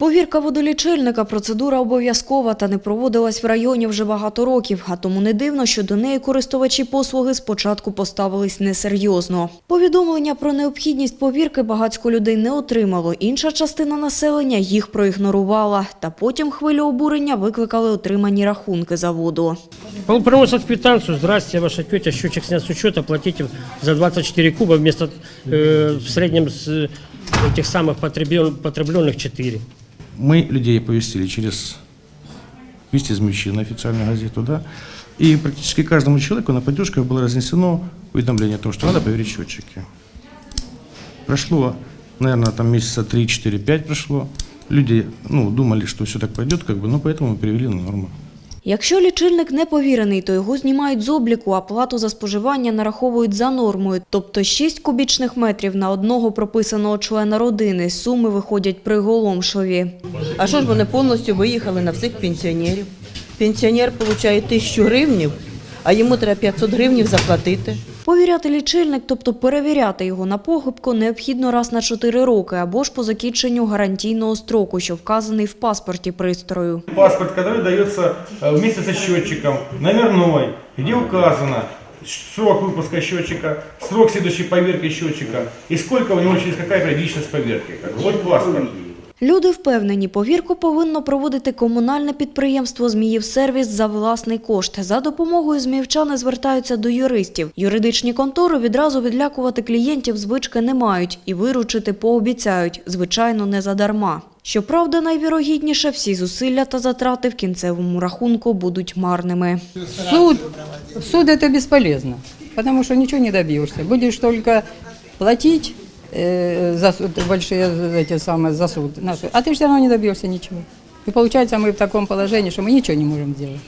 Повірка водолічильника – процедура обов'язкова та не проводилась в районі вже багато років, а тому не дивно, що до неї користувачі послуги спочатку поставились несерйозно. Повідомлення про необхідність повірки багатько людей не отримало, інша частина населення їх проігнорувала, та потім хвилю обурення викликали отримані рахунки за воду. Он приносит квитанцию, здрасте, ваша тетя, счетчик снят с учета, платите за 24 куба вместо э, в среднем с э, этих самых потребен- потребленных 4. Мы людей оповестили через «Вести из на официальную газету, да, и практически каждому человеку на поддержках было разнесено уведомление о том, что надо проверить счетчики. Прошло, наверное, там месяца 3-4-5 прошло. Люди ну, думали, что все так пойдет, как бы, ну, поэтому мы перевели на норму. Якщо лічильник не повірений, то його знімають з обліку, а плату за споживання нараховують за нормою, тобто 6 кубічних метрів на одного прописаного члена родини. Суми виходять приголомшові. А що ж вони повністю виїхали на всіх пенсіонерів? Пенсіонер отримує тисячу гривнів, а йому треба 500 гривнів заплатити. Повіряти лічильник, тобто перевіряти його на похибку, необхідно раз на 4 роки або ж по закінченню гарантійного строку, що вказаний в паспорті пристрою. Паспорт, который дается э, вместе со счетчиком, номерной, где указано срок выпуска счетчика, срок следующей поверки счетчика и сколько у него через какая периодичность поверки. Как бы. Вот паспорт. Люди впевнені, повірку повинно проводити комунальне підприємство «Зміївсервіс» за власний кошт. За допомогою зміївчани звертаються до юристів. Юридичні контори відразу відлякувати клієнтів звички не мають і виручити пообіцяють, звичайно, не задарма. Щоправда, найвірогідніше всі зусилля та затрати в кінцевому рахунку будуть марними. Суд, суд это бесполезно, потому что ничего не добьешься. Будешь только платить э, за суд, большие эти самые за суд, наши, а ты все равно не добьешься ничего. И получается мы в таком положении, что мы ничего не можем делать.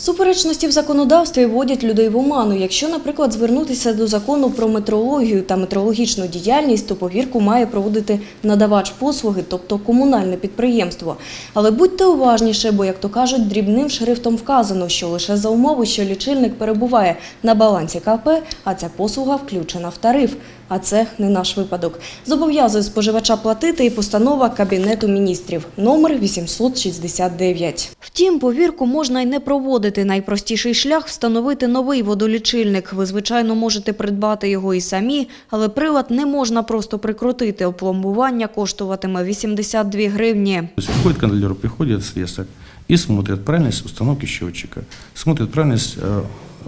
Суперечності в законодавстві вводять людей в оману. Якщо, наприклад, звернутися до закону про метрологію та метрологічну діяльність, то повірку має проводити надавач послуги, тобто комунальне підприємство. Але будьте уважніше, бо, як то кажуть, дрібним шрифтом вказано, що лише за умови, що лічильник перебуває на балансі КП, а ця послуга включена в тариф. А це не наш випадок. Зобов'язує споживача платити і постанова Кабінету міністрів номер 869. Втім, повірку можна й не проводити. Найпростіший шлях – встановити новий водолічильник. Ви, звичайно, можете придбати його і самі, але прилад не можна просто прикрутити. Опломбування коштуватиме 82 гривні. То есть приходит контролер, приходит слесарь и смотрит правильность установки счетчика, смотрит правильность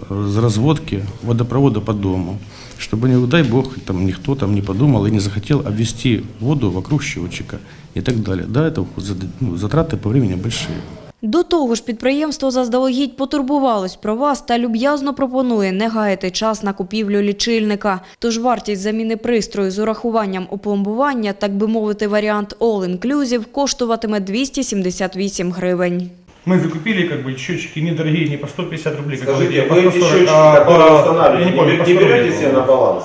э, э, разводки водопровода по дому, чтобы, не дай бог, там никто там не подумал и не захотел обвести воду вокруг счетчика и так далее. Да, это зад- ну, затраты по времени большие. До того ж, підприємство заздалегідь потурбувалось про вас та люб'язно пропонує не гаяти час на купівлю лічильника. Тож вартість заміни пристрою з урахуванням опломбування, так би мовити, варіант all-inclusive, коштуватиме 278 гривень. Мы закупили как бы счетчики недорогие, не по 150 рублей. как Скажите, вы по эти 140, счетчики, а которые устанавливаете, не помню, не, не 100 рублей, берете себе на баланс?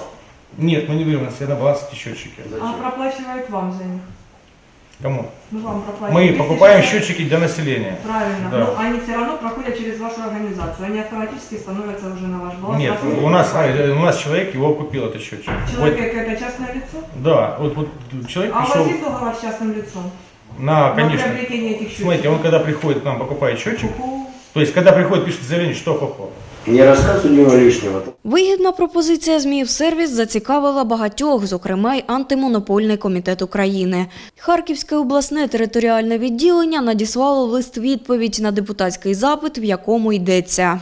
Нет, мы не берем на себя на баланс эти счетчики. А проплачивает вам за них? Кому? Ну, вам проплачивают. Мы покупаем сейчас- счетчики для населения. Правильно. Да. Но они все равно проходят через вашу организацию. Они автоматически становятся уже на ваш баланс. Нет, у нас, а, у нас человек его купил, этот счетчик. Человек Вот, это частное лицо? да, вот, вот человек А у пришел вас есть договор с частным лицом? На, На конечно. приобретение этих счетчиков? Смотрите, он когда приходит к нам, покупает счетчик, то есть когда приходит, пишет заявление, что хо-хо. Не рассказывай него лишнего. Вигідна пропозиція «Зміївсервіс» зацікавила багатьох, зокрема й антимонопольний комітет України. Харківське обласне територіальне відділення надіслало лист-відповідь на депутатський запит, в якому йдеться.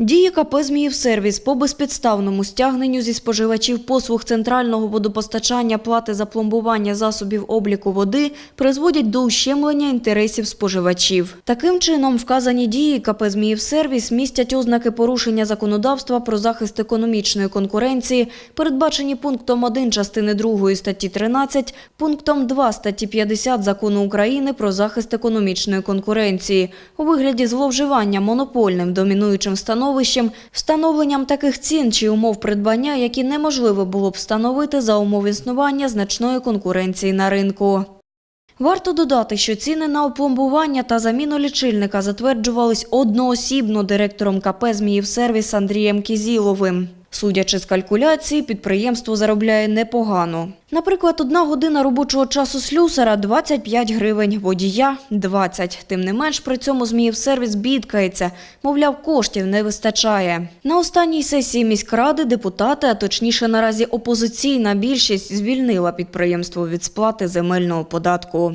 Дії КП «Зміївсервіс» по безпідставному стягненню зі споживачів послуг центрального водопостачання плати за пломбування засобів обліку води призводять до ущемлення інтересів споживачів. Таким чином, вказані дії КП «Зміївсервіс» містять ознаки порушення законодавства про захист економічної конкуренції, передбачені пунктом 1 частини 2 статті 13, пунктом 2 статті 50 Закону України про захист економічної конкуренції у вигляді зловживання монопольним домінуючим становищем, встановленням таких цін чи умов придбання, які неможливо було б встановити за умов існування значної конкуренції на ринку. Варто додати, що ціни на опломбування та заміну лічильника затверджувались одноосібно директором КП «Зміївсервіс» Андрієм Кізіловим. Судячи з калькуляції, підприємство заробляє непогано. Наприклад, одна година робочого часу слюсара – 25 гривень, водія – 20. Тим не менш, при цьому Зміївсервіс бідкається, мовляв, коштів не вистачає. На останній сесії міськради депутати, а точніше наразі опозиційна більшість, звільнила підприємство від сплати земельного податку.